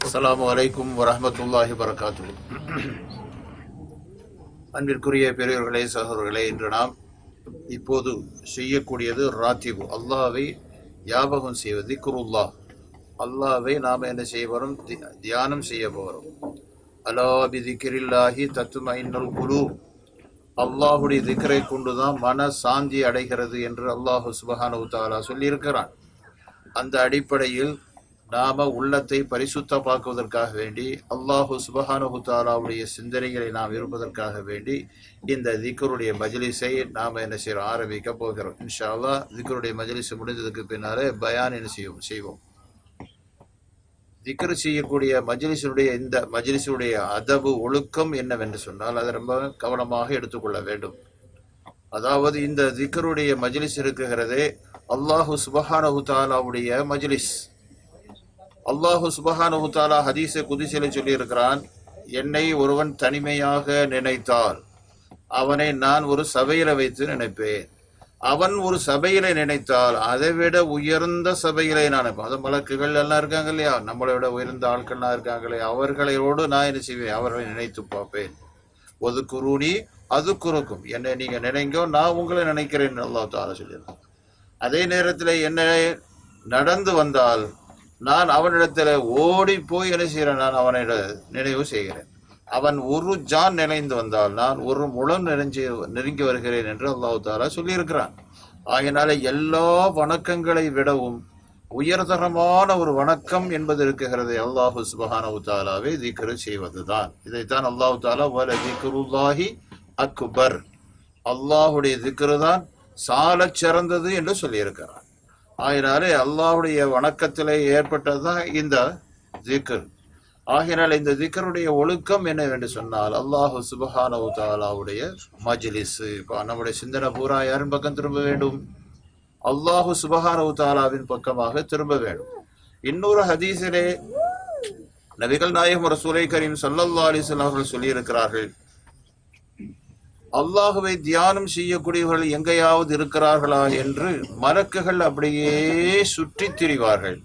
அஸ்லாம் வலைக்கும் வரமத்துல்லாஹி வரகாத்து அன்பிற்குரிய பெரியவர்களே சகோதரர்களே இன்று நாம் இப்போது செய்யக்கூடியது ராத்திபு. அல்லாவை ஞாபகம் செய்வது குருல்லா அல்லாவை நாம் என்ன செய்ய போகிறோம் தியானம் செய்ய போகிறோம் திக்கிரில்லாஹி தத்து தத்துமைன்னல் குரு அல்லாஹுடைய திக்கரை கொண்டுதான் மன சாந்தி அடைகிறது என்று அல்லாஹு சுபஹானு தாலா சொல்லியிருக்கிறான். அந்த அடிப்படையில் நாம உள்ளத்தை பரிசுத்தமாக்குவதற்காக வேண்டி அல்லாஹு சுபஹானு தாலாவுடைய சிந்தனைகளை நாம் இருப்பதற்காக வேண்டி இந்த திக்கருடைய மஜ்லிஸை நாம் என்ன செய்யறோம் ஆரம்பிக்க போகிறோம். இன்ஷா அல்லா திக்கருடைய மஜ்லிஸ் முடிந்ததுக்கு பின்னாலே பயான் என்ன செய்வோம் செய்வோம். திக்ரு செய்யக்கூடிய மஜ்லிஸுடைய இந்த மஜ்லிஸுடைய அதவு ஒழுக்கம் என்னவென்று சொன்னால் அதை ரொம்ப கவனமாக எடுத்துக்கொள்ள வேண்டும். அதாவது இந்த திக்ருடைய மஜ்லிஸ் இருக்குகிறதே அல்லாஹு சுபஹானஹு தாலாவுடைய மஜ்லிஸ். அல்லாஹு சுபஹானுத்தாலா தாலா ஹதீஸை குதிசில சொல்லியிருக்கிறான் என்னை ஒருவன் தனிமையாக நினைத்தால் அவனை நான் ஒரு சபையில வைத்து நினைப்பேன். அவன் ஒரு சபையில நினைத்தால் அதை விட உயர்ந்த சபையில நான் நினைப்பேன். அது மலக்குகள் எல்லாம் இருக்காங்க இல்லையா? நம்மளை விட உயர்ந்த ஆட்கள்லாம் இருக்காங்களே அவர்களோடு நான் என்ன செய்வேன்? அவர்களை நினைத்து பார்ப்பேன். ஒது குருணி அது குறுக்கும் என்னை நீங்க நினைங்கோ நான் உங்களை நினைக்கிறேன் அல்லா தாரா சொல்லியிருக்கான். அதே நேரத்தில் என்ன நடந்து வந்தால் நான் அவனிடத்துல ஓடி போய் என்ன செய்கிறேன்? நான் அவனிட நினைவு செய்கிறேன். அவன் ஒரு ஜான் நினைந்து வந்தால் நான் ஒரு முழம் நெருங்கி நெருங்கி வருகிறேன் என்று அல்லாஹு தாலா சொல்லியிருக்கிறான். ஆகையினால எல்லா வணக்கங்களை விடவும் உயர்தரமான ஒரு வணக்கம் என்பது இருக்குகிறது அல்லாஹு சுபஹானவு தாலாவை திக்ரு செய்வதுதான். இதைத்தான் அல்லாஹு தாலா வல திக்ருல்லாஹி அக்பர். அல்லாஹுடைய திக்ரு தான் சால சிறந்தது என்று சொல்லியிருக்கிறார் ஆகினாலே அல்லாவுடைய வணக்கத்திலே ஏற்பட்டதுதான் இந்த ஜிக்கர் ஆகினால் இந்த ஜிக்கருடைய ஒழுக்கம் என்னவென்று சொன்னால் அல்லாஹு சுபஹானவு தாலாவுடைய மஜ்லிஸ். இப்போ நம்முடைய சிந்தனை பூரா யாரின் பக்கம் திரும்ப வேண்டும்? அல்லாஹு சுபஹானவு தாலாவின் பக்கமாக திரும்ப வேண்டும். இன்னொரு ஹதீஸிலே நபிகள் நாயகம் ரசூலை கரீம் சல்லல்லா அலைஹி அவர்கள் சொல்லியிருக்கிறார்கள் அல்லாஹுவை தியானம் செய்யக்கூடியவர்கள் எங்கேயாவது இருக்கிறார்களா என்று மலக்குகள் அப்படியே சுற்றித் திரிவார்கள்.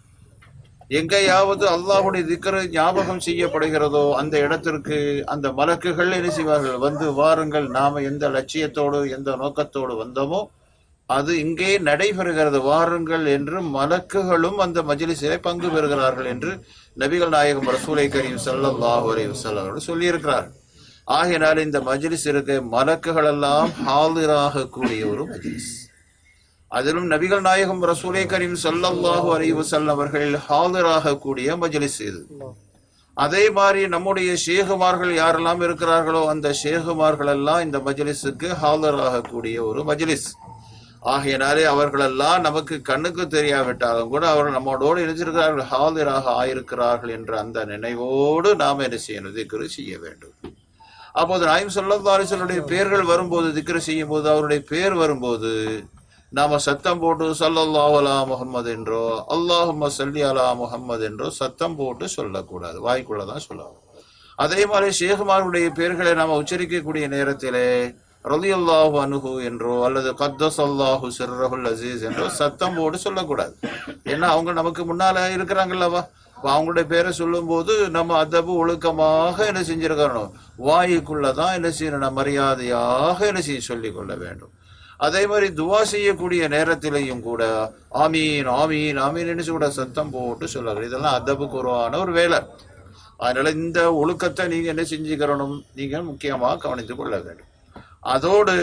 எங்கேயாவது அல்லாஹுடைய திக்கரை ஞாபகம் செய்யப்படுகிறதோ அந்த இடத்திற்கு அந்த மலக்குகள் என்ன செய்வார்கள்? வந்து வாருங்கள் நாம எந்த லட்சியத்தோடு எந்த நோக்கத்தோடு வந்தோமோ அது இங்கே நடைபெறுகிறது. வாருங்கள் என்று மலக்குகளும் அந்த மஜிலிசிலே பங்கு பெறுகிறார்கள் என்று நபிகள் நாயகம் ரசூலை கரீம் சல்லாஹூ அலைஹி வஸல்லம் சொல்லியிருக்கிறார்கள். ஆகையினால் இந்த மஜ்லிஸ் இருக்க மலக்குகள் எல்லாம் ஹாலிராக கூடிய ஒரு மஜ்லிஸ். அதிலும் நபிகள் நாயகம் ரசூலே கரீம் ஸல்லல்லாஹு அலைஹி செல்லவர்கள் ஹாலிராக கூடிய மஜ்லிஸ் இது. அதே மாதிரி நம்முடைய ஷேகுமார்கள் யாரெல்லாம் இருக்கிறார்களோ அந்த ஷேகுமார்கள் எல்லாம் இந்த மஜ்லிஸுக்கு ஹாலராக கூடிய ஒரு மஜ்லிஸ். ஆகையினாலே அவர்களெல்லாம் நமக்கு கண்ணுக்கு தெரியாவிட்டாலும் கூட அவர்கள் நம்மோடோடு இணைஞ்சிருக்கிறார்கள் ஹாலிராக ஆயிருக்கிறார்கள் என்ற அந்த நினைவோடு நாம் என்ன செய்யணும் திக்ரு செய்ய வேண்டும். அப்போது நாயும் சொல்லி பேர்கள் வரும்போது திக்ர செய்யும் போது அவருடைய பேர் வரும்போது நாம சத்தம் போட்டு சல்லல்லாஹு அலா என்றோ அல்லாஹும் சல்லி அலா முகமது என்றோ சத்தம் போட்டு சொல்லக்கூடாது. வாய்க்குள்ள தான் சொல்லணும். அதே மாதிரி ஷேகுமாருடைய பேர்களை நாம உச்சரிக்கக்கூடிய நேரத்திலே ரலியல்லாஹு அனுகு என்றோ அல்லது கத்தஸ் அல்லாஹு சிர்ரஹுல் அசீஸ் என்றோ சத்தம் போட்டு சொல்லக்கூடாது. ஏன்னா அவங்க நமக்கு முன்னால இருக்கிறாங்கல்லவா? அப்ப அவங்களுடைய பேரை சொல்லும்போது நம்ம அதபு ஒழுக்கமாக என்ன செஞ்சிருக்கணும்? வாயுக்குள்ளதான் என்ன செய்யணும்? மரியாதையாக என்ன செய்ய சொல்லிக் கொள்ள வேண்டும். அதே மாதிரி துவா செய்யக்கூடிய நேரத்திலையும் கூட ஆமீன் ஆமீன் ஆமீன் கூட சத்தம் போட்டு சொல்லணும் இதெல்லாம் அதபுக்கு உருவான ஒரு வேலை. அதனால இந்த ஒழுக்கத்தை நீங்க என்ன செஞ்சுக்கிறணும்? நீங்க முக்கியமாக கவனித்துக் கொள்ள வேண்டும். அதோடு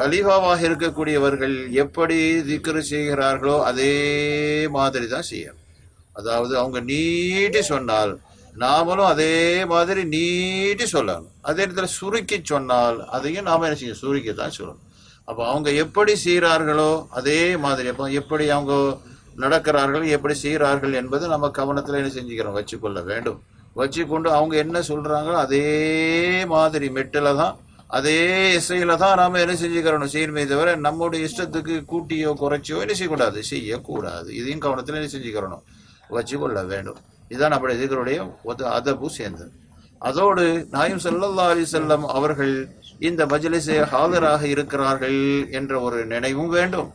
கலிஃபாவாக இருக்கக்கூடியவர்கள் எப்படி திக்ரு செய்கிறார்களோ அதே மாதிரி தான் செய்யணும். அதாவது அவங்க நீட்டி சொன்னால் நாமளும் அதே மாதிரி நீட்டி சொல்லணும். அதே நேரத்தில் சுருக்கி சொன்னால் அதையும் நாம என்ன செய்யணும்? சுருக்கி தான் சொல்லணும். அப்போ அவங்க எப்படி செய்கிறார்களோ அதே மாதிரி அப்போ எப்படி அவங்க நடக்கிறார்கள் எப்படி செய்கிறார்கள் என்பது நம்ம கவனத்தில் என்ன செஞ்சுக்கிறோம்? வச்சுக்கொள்ள வேண்டும். வச்சுக்கொண்டு அவங்க என்ன சொல்கிறாங்களோ அதே மாதிரி மெட்டில் தான் அதே இசையில தான் நாம் என்ன செஞ்சுக்கிறோம்? செய்யணுமே தவிர நம்முடைய இஷ்டத்துக்கு கூட்டியோ குறைச்சியோ என்ன செய்யக்கூடாது? செய்யக்கூடாது. இதையும் கவனத்தில் என்ன செஞ்சுக்கிறணும்? வச்சு கொள்ள வேண்டும். இதுதான் நம்முடைய எதிர்களுடைய அதபு சேர்ந்தது. அதோடு நாயும் செல்லல்லா அலி செல்லம் அவர்கள் இந்த மஜ்லிஸே ஹாலராக இருக்கிறார்கள் என்ற ஒரு நினைவும் வேண்டும்.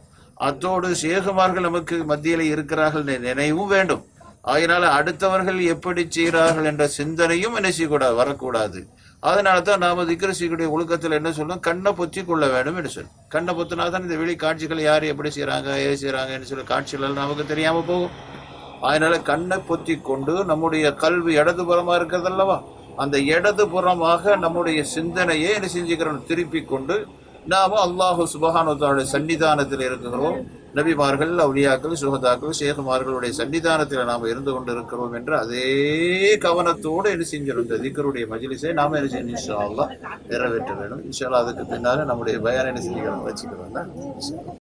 அத்தோடு சேகுமார்கள் நமக்கு மத்தியில இருக்கிறார்கள் நினைவும் வேண்டும். அதனால அடுத்தவர்கள் எப்படி செய்கிறார்கள் என்ற சிந்தனையும் என்ன செய்யக்கூடாது வரக்கூடாது. அதனால தான் நாம திக்ர ஒழுக்கத்தில் என்ன சொல்லணும் கண்ணை பொத்தி கொள்ள வேண்டும் என்று சொல்லணும் கண்ணை பொத்தினா தான் இந்த வெளி காட்சிகள் யார் எப்படி செய்றாங்க ஏது செய்றாங்கன்னு சொல்லி காட்சிகள் நமக்கு தெரியாமல் போகும். அதனால கண்ணை பொத்தி கொண்டு நம்முடைய கல்வி இடதுபுறமா இருக்கிறது அல்லவா அந்த இடதுபுறமாக நம்முடைய சிந்தனையை என்ன செஞ்சுக்கிறோம்? திருப்பி கொண்டு நாம அல்லாஹு சுபஹானுடைய சன்னிதானத்தில் இருக்கிறோம். நபிமார்கள் அவுளியாக்கள் சுகதாக்கள் சேகுமார்களுடைய சன்னிதானத்தில் நாம் இருந்து கொண்டு இருக்கிறோம் என்று அதே கவனத்தோடு என்ன செஞ்சிடும் இந்த திக்கருடைய மஜிலிசை நாம என்ன செய்யணும்? இன்ஷா அல்லா நிறைவேற்ற வேண்டும். இன்ஷா அதுக்கு பின்னால நம்முடைய பயான் என்ன செஞ்சுக்கிறோம் வச்சுக்கிறோம்